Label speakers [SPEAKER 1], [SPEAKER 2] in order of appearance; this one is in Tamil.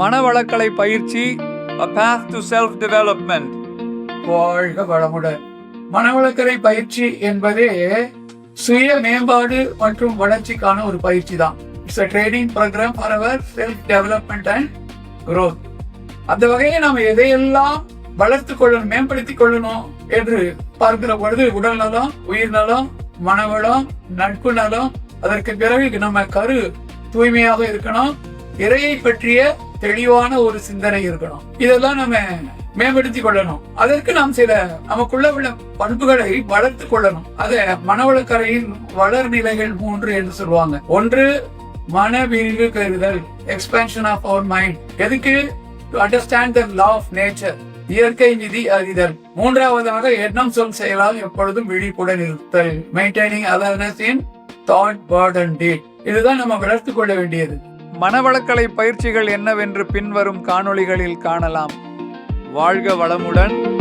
[SPEAKER 1] மனவளக்கலை பயிற்சி a path to self development
[SPEAKER 2] வாழ்க வளமுடன். மனவளக்கலை பயிற்சி என்பதே சுய மேம்பாடு மற்றும் வளர்ச்சிக்கான ஒரு பயிற்சி தான் it's a training program for our self development and growth. அந்த வகையை நாம் எதையெல்லாம் வளர்த்து கொள்ளணும் மேம்படுத்தி கொள்ளணும் என்று பார்க்கிற பொழுது உடல் நலம் உயிர் நலம் மனவளம் நட்பு நலம் அதற்கு பிறகு நம்ம கரு தூய்மையாக இருக்கணும். இறையை பற்றிய தெளிவான ஒரு சிந்தனை இருக்கணும். இதெல்லாம் நம்ம மேம்படுத்திக் கொள்ளணும். அதற்கு நாம் சில நமக்குள்ள உள்ள பண்புகளை வளர்த்து கொள்ளணும். அதை மனவளக்கரையின் வளர் நிலைகள் மூன்று என்று சொல்லுவாங்க. ஒன்று மன விரிவு கருதல் எக்ஸ்பென்ஷன் ஆஃப் அவர் மைண்ட் எதுக்கு? To understand the law of nature இயற்கை விதி அறிதல். மூன்றாவதாக எண்ணம் சொல் செயலால் எப்பொழுதும் விழிப்புடன் இருத்தல். Maintaining awareness in thought word and deed இதுதான் நம்ம வளர்த்து கொள்ள வேண்டியது.
[SPEAKER 1] மனவளக்கலை பயிற்சிகள் என்னவென்று பின்வரும் காணொளிகளில் காணலாம். வாழ்க வளமுடன்.